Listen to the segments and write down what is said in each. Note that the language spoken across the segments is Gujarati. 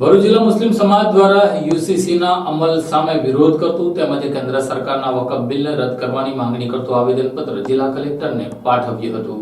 ભરૂચ જિલ્લા મુસ્લિમ સમાજ દ્વારા યુસીસીના અમલ સામે વિરોધ કરતું તેમજ કેન્દ્ર સરકારના વકફ બિલને રદ કરવાની માંગણી કરતું આવેદનપત્ર જિલ્લા કલેક્ટરને પાઠવ્યું હતું.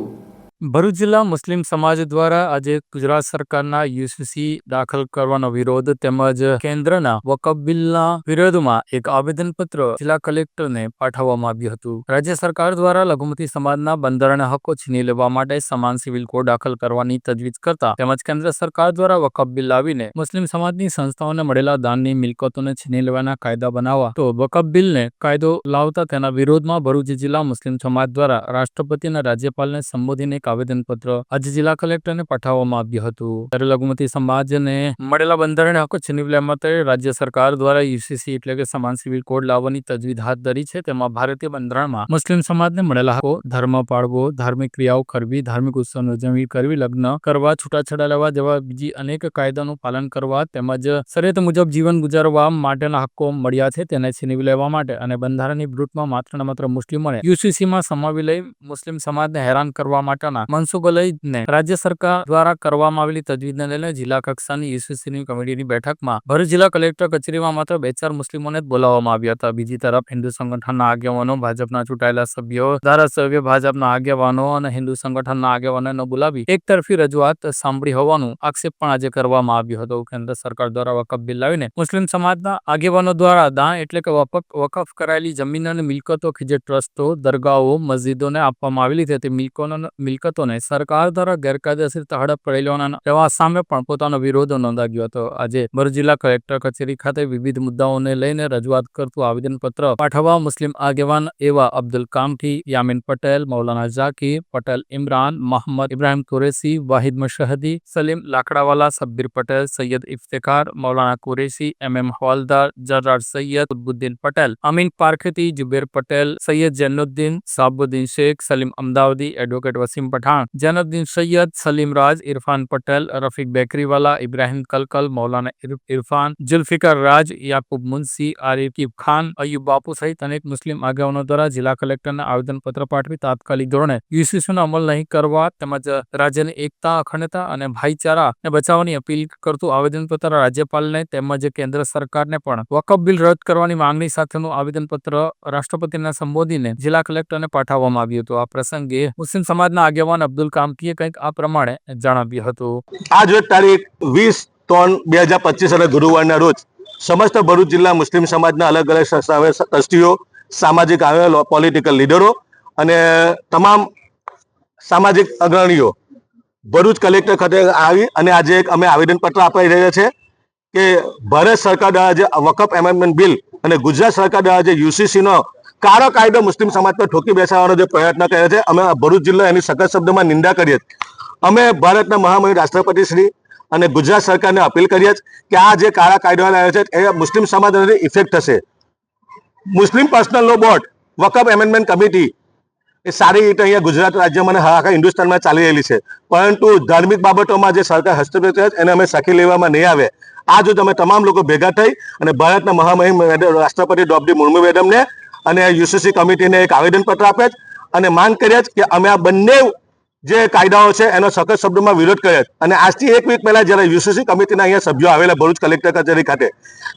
ભરૂચ જિલ્લા મુસ્લિમ સમાજ દ્વારા આજે ગુજરાત સરકારના યુસીસી દાખલ કરવાનો વિરોધ તેમજ કેન્દ્રના વકફ બિલના વિરોધમાં એક આવેદનપત્ર જિલ્લા કલેક્ટરને પાઠવવામાં આવ્યું હતું. રાજ્ય સરકાર દ્વારા લઘુમતી સમાજના બંધારણીય હકો છીની લેવા માટે સમાન સિવિલ કોડ દાખલ કરવાની તજવીજ કરતા તેમજ કેન્દ્ર સરકાર દ્વારા વકફ બિલ લાવીને મુસ્લિમ સમાજની સંસ્થાઓને મળેલા દાનની મિલકતોને છીની લેવાના કાયદા બનાવવા, તો વકફ બિલને કાયદો લાવતા તેના વિરોધમાં ભરૂચ જિલ્લા મુસ્લિમ સમાજ દ્વારા રાષ્ટ્રપતિ અને રાજ્યપાલને સંબોધીને આવેદનપત્ર આજે જિલ્લા કલેક્ટરને પાઠવવામાં આવ્યું હતું. ત્યારે લઘુમતી સમાજને મળેલા બંધારણ હકો છીનવી માટે રાજ્ય સરકાર દ્વારા યુસીસી એટલે કે સમાન સિવિલ કોડ લાવવાની તજવીજ હાથ ધરી છે. તેમાં ભારતીય બંધારણમાં મુસ્લિમ સમાજને મળેલા હકો, ધર્મ પાળવો, ધાર્મિક ક્રિયાઓ કરવી, ધાર્મિક ઉત્સવની ઉજવણી કરવી, લગ્ન કરવા, છૂટાછેડા લેવા જેવા બીજી અનેક કાયદાનું પાલન કરવા તેમજ શરત મુજબ જીવન ગુજારવા માટેના હક્કો મળ્યા છે. તેને છીનવી લેવા માટે અને બંધારણની વિરુદ્ધમાં માત્ર ને માત્ર મુસ્લિમોને યુસીસીમાં સમાવી લઈ મુસ્લિમ સમાજને હેરાન કરવા માટેના મનસુબો લઈને રાજ્ય સરકાર દ્વારા કરવામાં આવેલી તજવીજને લઈને જિલ્લા કક્ષાની યુસીસીની કમિટીની બેઠકમાં ભરૂચ જિલ્લા કલેક્ટર કચેરીમાં માત્ર બે ચાર મુસ્લિમોને જ બોલાવવામાં આવ્યા હતા. બીજી તરફ હિન્દુ સંગઠનના આગેવાનો, ભાજપના ચૂંટાયેલા સભ્યો, ધારાસભ્ય, ભાજપના આગેવાનો અને હિન્દુ સંગઠનના આગેવાનોને બોલાવી એક તરફી રજૂઆત સાંભળી હોવાનું આક્ષેપ પણ આજે કરવામાં આવ્યો હતો. કેન્દ્ર સરકાર દ્વારા વકફ બિલ મુસ્લિમ સમાજના આગેવાનો દ્વારા દાન એટલે કે વકફ કરાયેલી જમીન અને મિલકતો કે જે ટ્રસ્ટો, દરગાહો, મસ્જિદોને આપવામાં આવેલી છે તે મિલકોનો મિલકતોને સરકાર દ્વારા ગેરકાયદેસર હડપ કરેલી હોવાના તેવા સામે પણ પોતાનો વિરોધ નોંધાવ્યો હતો. આજે ભર જિલ્લા કલેક્ટર કચેરી ખાતે વિવિધ મુદ્દાઓને લઈને રજૂઆત કરતું આવેદનપત્ર પાઠવવા મુસ્લિમ આગેવાન એવા Abdul Kamthi, Yamin Patel, Maulana Zaki, Patel Imran Mohammad Ibrahim Qureshi, Wahid Mashhadi, Salim Lakdawala, Sabbir Patel, Sayyed Iftekhar, Maulana Qureshi M M Havaldar Jarar Sayyed Qutbuddin Patel, Amin Parkheti, Zuber Patel, Sayyed Zainuddin, Sabuddin Shaikh, Salim Amdavadi, advocate Wasim Pathan Zainuddin Sayyed Salim Raj Irfan Patel Rafiq Bakeriwala Ibrahim Kalkal Maulana Irfan Zulfikar Raj Yakub Munshi Arif Khan Ayub Bapu સહિત અનેક મુસ્લિમ આગેવાનો દ્વારા જિલ્લા કલેક્ટરને આવેદનપત્ર પાઠવી તાત્કાલિક ધોરણે યુસીસીનો અમલ નહીં કરવા તેમજ રાજ્યની એકતા, અખંડતા અને ભાઈચારાને બચાવવાની અપીલ કરતું આવેદનપત્ર રાજ્યપાલને તેમજ કેન્દ્ર સરકારને પણ વકફ બિલ રદ કરવાની માંગણી સાથેનું આવેદનપત્ર રાષ્ટ્રપતિને સંબોધીને જિલ્લા કલેક્ટરને પાઠવવામાં આવ્યું હતું. આ પ્રસંગે મુસ્લિમ સમાજના આગેવાન અબ્દુલ કામતીએ કંઈક આ પ્રમાણે જણાવ્યું હતું. આજ તારીખ વીસ ત્રણ બે હજાર પચીસ અને ગુરુવારના રોજ સમસ્ત ભરૂચ જિલ્લા મુસ્લિમ સમાજના અલગ અલગ ટ્રસ્ટીઓ સામાજિક આવેલો પોલિટિકલ લીડરો અને તમામ સામાજિક અગ્રણીઓ ભરૂચ કલેક્ટર ખાતે આવી અને આજે એક અમે આવેદનપત્ર આપી રહ્યા છે કે ભારત સરકાર દ્વારા જે વકફ એમેન્ડમેન્ટ બિલ અને ગુજરાત સરકાર દ્વારા જે યુસીસીનો કાળો કાયદો મુસ્લિમ સમાજ પર ઠોકી બેસાડવાનો જે પ્રયત્ન કર્યો છે, અમે ભરૂચ જિલ્લો એની સખત શબ્દોમાં નિંદા કરીએ અમે ભારતના મહામહિમ રાષ્ટ્રપતિ શ્રી અને ગુજરાત સરકારને અપીલ કરીએ કે આ જે કાળા કાયદો લાવ્યો છે, એ મુસ્લિમ સમાજ ઇફેક્ટ થશે. મુસ્લિમ personal law board, Waqf amendment committee, એ સારી રીતે અહીંયા ગુજરાત રાજ્યમાં અને આખા હિન્દુસ્તાનમાં ચાલી રહેલી છે. પરંતુ ધાર્મિક બાબતોમાં જે સરકાર હસ્તક્ષેપ કરે એને અમે સખી લેવામાં નહીં આવે. આ જો તમે તમામ લોકો ભેગા થઈ અને ભારતના મહામહિમ રાષ્ટ્રપતિ દ્રૌપદી મુર્મુ મેડમને અને યુસીસી કમિટીને એક આવેદનપત્ર આપે છે અને માંગ કરીએ છે કે અમે આ બંને જે કાયદાઓ છે એનો સખત શબ્દોમાં વિરોધ કર્યો અને આજથી એક વીક પહેલા જ્યારે યુસીસી કમિટીના અહીંયા સભ્યો આવેલા ભરૂચ કલેક્ટર કચેરી ખાતે,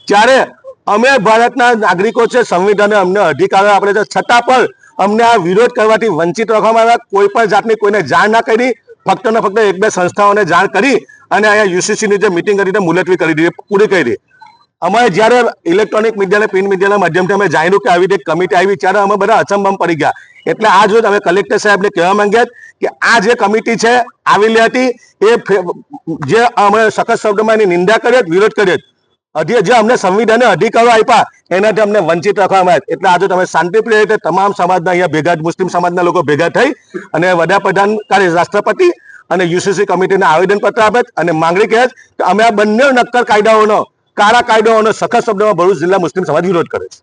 ત્યારે અમે ભારતના નાગરિકો છે, સંવિધાને અમને અધિકારો આપણે છે. છતાં પણ અમને આ વિરોધ કરવાથી વંચિત રાખવામાં આવ્યા. કોઈ પણ જાતની કોઈને જાણ ના કરી, ફક્ત ને ફક્ત એક બે સંસ્થાઓને જાણ કરી અને અહીંયા યુસીસીની જે મિટિંગ કરીને મુલતવી કરી દીધી, પૂરી કરી અમારે જ્યારે ઇલેક્ટ્રોનિક મીડિયા અને પ્રિન્ટ મીડિયાના માધ્યમથી અમે જાણ્યું કે આવી રીતે કમિટી આવી, ત્યારે અમે બધા અચંબમ પડી ગયા. એટલે આજ જો અમે કલેક્ટર સાહેબને કહેવા માંગ્યા કે આ જે કમિટી છે, આવેલી હતી, એ જે અમે સખત શબ્દમાં એની નિંદા કરીએ વિરોધ કરીએ હજી જે અમને સંવિધાને અધિકારો આપ્યા, એનાથી અમને વંચિત રાખવામાં આવ્યા એટલે આજે તમે શાંતિપ્રિય રીતે તમામ સમાજના અહીંયા ભેગા મુસ્લિમ સમાજના લોકો ભેગા થઈ અને વડાપ્રધાન કાર્ય રાષ્ટ્રપતિ અને યુસીસી કમિટીને આવેદનપત્ર આપે અને માંગણી કહે કે અમે આ બંને નક્કર કાયદાઓનો કાળા અને સખત શબ્દોમાં ભરૂચ જિલ્લા મુસ્લિમ સમાજ વિરોધ કરે છે.